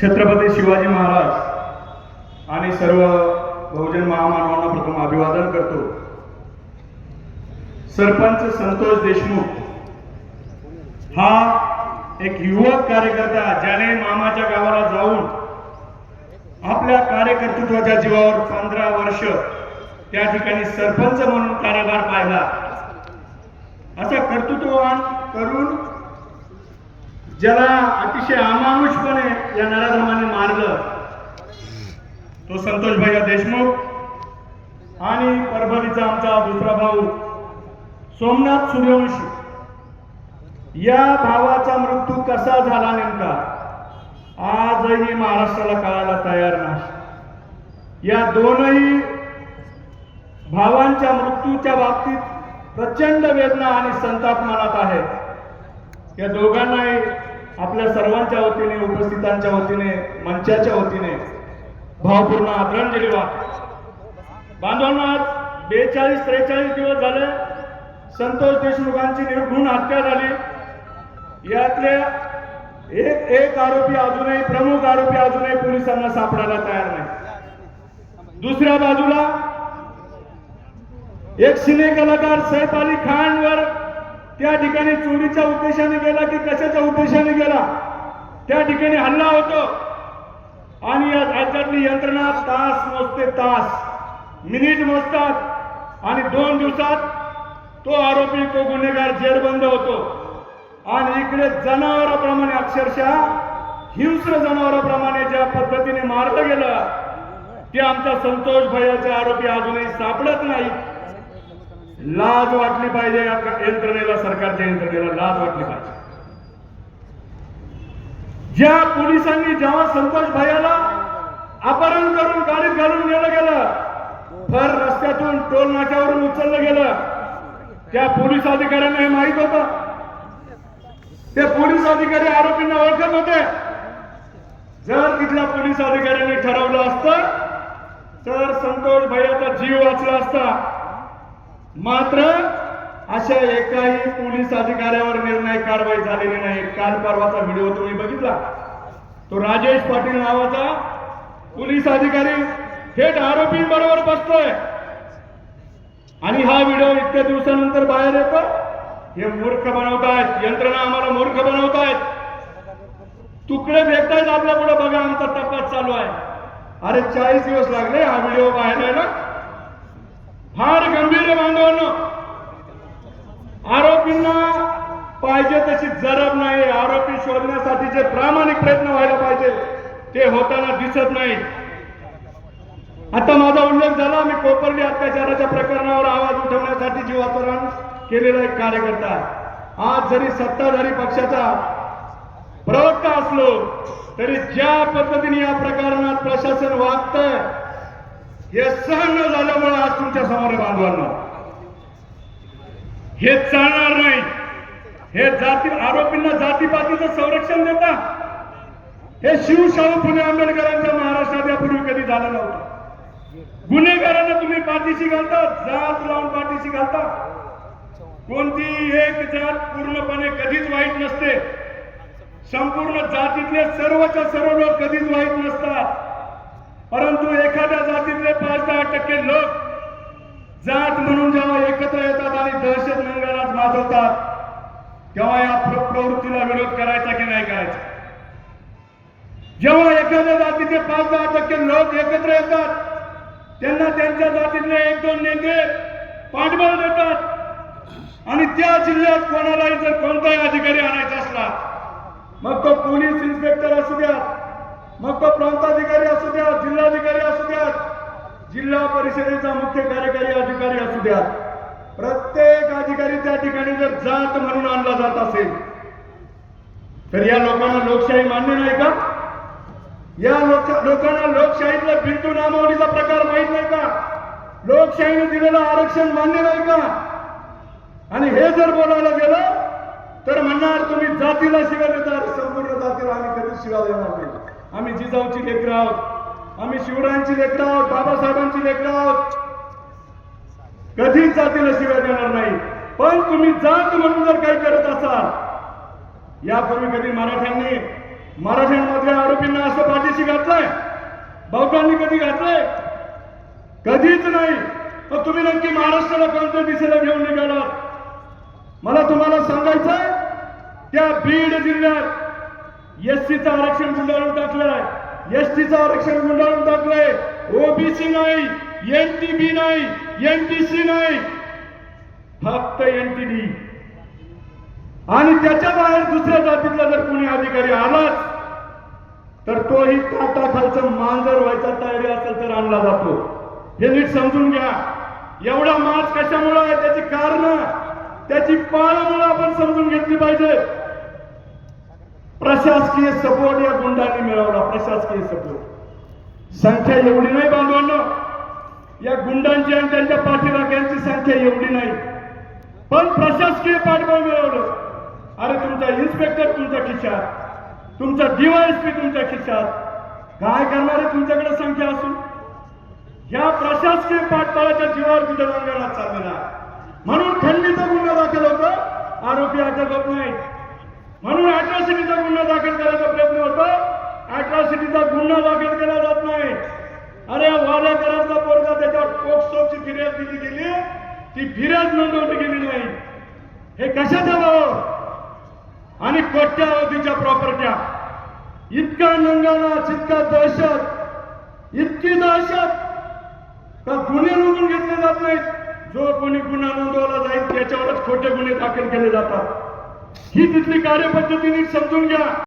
छत्रपती शिवाजी महाराज आणि सर्व बहुजन महामानवांना प्रथम अभिवादन करतो. सरपंच संतोष देशमुख हा एक युवक कार्यकर्ता ज्याने मामाच्या गावाला जाऊन आपल्या कार्यकर्तृत्वाच्या जीवावर पंधरा वर्ष त्या ठिकाणी सरपंच म्हणून कार्यभार पाहिला. असा कर्तृत्ववान करून ज्याला अतिशय अमानुषपणे या नराधमाने मारलं तो संतोष भैया देशमुख आणि परभणीचा आमचा दुसरा भाऊ सोमनाथ सूर्यवंशी. या भावाचा मृत्यू कसा झाला नेमका? आजही महाराष्ट्राला कळायला तयार नाही. या दोनही भावांच्या मृत्यूच्या बाबतीत प्रचंड वेदना आणि संताप मनात आहे या दोघांनाही आपल्या सर्वांच्या वतीने उपस्थितांच्या वतीने मंचाच्या वतीने भावपूर्ण आदरांजली वाहतो. बांधवांना आज बेचाळीस त्रेचाळीस दिवस झाले. संतोष देशमुखांची निर्घुण हत्या झाली. यातल्या एक एक आरोपी अजूनही प्रमुख आरोपी अजूनही पोलिसांना सापडायला तयार नाही. दुसऱ्या बाजूला एक सिने कलाकार सैफ अली खान वर त्या ठिकाणी चोरीच्या उद्देशाने गेला की कशाच्या उद्देशाने गेला? त्या ठिकाणी हल्ला होतो. आणि या राज्यातली यंत्रणा तास मोजते तास मिनिट मोजतात. आणि दोन दिवसात तो आरोपी तो गुन्हेगार जेरबंद होतो. आणि इकडे जनावराप्रमाणे अक्षरशः हिंस्र जनावराप्रमाणे ज्या पद्धतीने मारलं गेलं ते आमच्या संतोष भैयाचे आरोपी अजूनही सापडत नाही लाज वाटली पाहिजे यंत्रणेला सरकारच्या यंत्रणेला लाज वाटली पाहिजे. ज्या पोलिसांनी जेव्हा संतोष भाईला अपहरण करून गाडीत घालून नेलं गेलं फर रस्त्यातून टोल नाक्यावरून उचललं गेलं त्या पोलीस अधिकाऱ्यांना हे माहीत होतं. ते पोलीस अधिकारी आरोपींना ओळखत होते. जर तिथल्या पोलीस अधिकाऱ्यांनी ठरवलं असतं तर संतोष भैयाचा जीव वाचला असता. मात्र अशा एकाही पोलीस अधिकाऱ्यावर निर्णय कारवाई झालेली नाही. काल परवाचा व्हिडिओ तुम्ही बघितला. तो राजेश पाटील नावाचा पोलीस अधिकारी थेट आरोपींबरोबर बसतोय. आणि हा व्हिडिओ इतक्या दिवसानंतर बाहेर येतो हे मूर्ख बनवतायत. यंत्रणा आम्हाला मूर्ख बनवतायत. तुकडे फेकतायत आपल्या पुढे. बघा आमचा तपास चालू आहे. अरे चाळीस दिवस लागले. हा व्हिडिओ बाहेर यायला फार गंभीर आहे बांधवांनो आरोपींना पाहिजे तशी जरब नाही. आरोपी शोधण्यासाठी जे प्रामाणिक प्रयत्न व्हायला पाहिजे ते होताना दिसत नाही. आता माझा उल्लेख झाला मी कोपर्डी अत्याचाराच्या प्रकरणावर आवाज उठवण्यासाठी जीवाचं केलेला एक कार्यकर्ता. आज जरी सत्ताधारी पक्षाचा प्रवक्ता असलो तरी ज्या पद्धतीने या प्रकरणात प्रशासन वागतंय हे सहन न झाल्यामुळे आज तुमच्यासमोर बांधवांना. हे चालणार नाही. हे जाती आरोपींना जातीपातीचं संरक्षण देता. हे शिवशाहू पुणे आंबेडकरांच्या महाराष्ट्रात यापूर्वी कधी झालं नव्हतं. गुन्हेगारांना तुम्ही पाठीशी घालता जात लावून पाठीशी घालता. कोणती एक जात पूर्णपणे कधीच वाईट नसते. संपूर्ण जातीतले सर्वच्या सर्व लोक कधीच वाईट नसतात. परंतु एखाद्या जातीतले पाच दहा टक्के लोक जात म्हणून जेव्हा एकत्र येतात आणि दहशत मंगळात माजवतात तेव्हा या प्रवृत्तीला विरोध करायचा की नाही करायचा? जेव्हा एखाद्या जातीचे पाच दहा टक्के लोक एकत्र येतात त्यांना त्यांच्या जातीतले एक दोन नेते पाठबळ देतात. आणि त्या जिल्ह्यात कोणालाही जर कोणताही अधिकारी आणायचा असला मग तो पोलीस इन्स्पेक्टर असू द्या मग तो प्रांताधिकारी असू द्या जिल्हाधिकारी असू द्या जिल्हा परिषदेचा मुख्य कार्यकारी अधिकारी असू द्या प्रत्येक अधिकारी त्या ठिकाणी जर जात म्हणून आणला जात असेल तर या लोकांना लोकशाही मान्य नाही का? या लोकांना लोकशाहीतला बिंदू नामावलीचा प्रकार माहीत नाही का? लोकशाहीने दिलेलं आरक्षण मान्य नाही का? आणि हे जर बोलायला गेलं तर म्हणणार तुम्ही जातीला शिवाय देतात संपूर्ण जातीला आम्ही कधी शिव्या देणार नाही. आम्ही जिजाऊची लेकरं आहोत. आम्ही शिवरायांची लेकरं आहोत बाबासाहेबांची लेकरं आहोत. कधीच जातीला शिव्या देणार नाही. पण तुम्ही जात म्हणून जर काही करत असाल यापूर्वी कधी मराठ्यांनी मराठ्यांमधल्या आरोपींना असं पाठीशी घातलंय? बौद्धांनी कधी घातलंय? कधीच नाही. तर तुम्ही नक्की महाराष्ट्राला कोणत्या दिशेला घेऊन निघालात? मला तुम्हाला सांगायचंय त्या बीड जिल्ह्यात एसटीचं आरक्षण गुंडाळून टाकलंय. एसटीचं आरक्षण गुंडाळून टाकलंय. ओबीसी नाही एनटीबी नाही एनटीसी नाही. फक्त एनटीडी आणि त्याच्या बाहेर दुसऱ्या जातीतला जर कोणी अधिकारी आलाच तर तोही ताटाखालचं मांजर व्हायचा तयारी असेल तर आणला जातो. हे नीट समजून घ्या. एवढा माज कशामुळे आहे? त्याची कारण त्याची पाळमुळं आपण समजून घेतली पाहिजे प्रशासकीय सपोर्ट या गुंडांनी मिळवला प्रशासकीय सपोर्ट संख्या एवढी नाही बांधवांनो. या गुंडांची आणि त्यांच्या पाठीराख्यांची संख्या एवढी नाही. पण प्रशासकीय पाठबळ मिळवलं. अरे तुमचा इन्स्पेक्टर तुमच्या खिशात. तुमचा डीवायएसपी तुमच्या खिशात. काय करणारे तुमच्याकडे संख्या असून? या प्रशासकीय पाठबळाच्या जीवावर तुझ्या रंगाला चाललेला म्हणून खंडीचा गुन्हा दाखल होतो. आरोपी अटक होत नाही म्हणून अॅट्रॉसिटीचा गुन्हा दाखल करायचा प्रयत्न होतो. अॅट्रॉसिटीचा गुन्हा दाखल केला जात नाही. अरे वाड्याकरांचा पोरगा त्याच्यावर पोक्सोची फिर्याद दिली गेली. ती फिर्याद नोंदवली गेली नाही. हे कशाचं झालं आणि कोट्यावधीच्या प्रॉपर्ट्या इतका नंगाना इतका दहशत इतकी दहशत का गुन्हे नोंदून घेतले जात नाहीत? जो कोणी गुन्हा नोंदवला जाईल त्याच्यावरच खोटे गुन्हे दाखल केले जातात. ही तिथली कार्यपद्धती नीट समजून घ्या.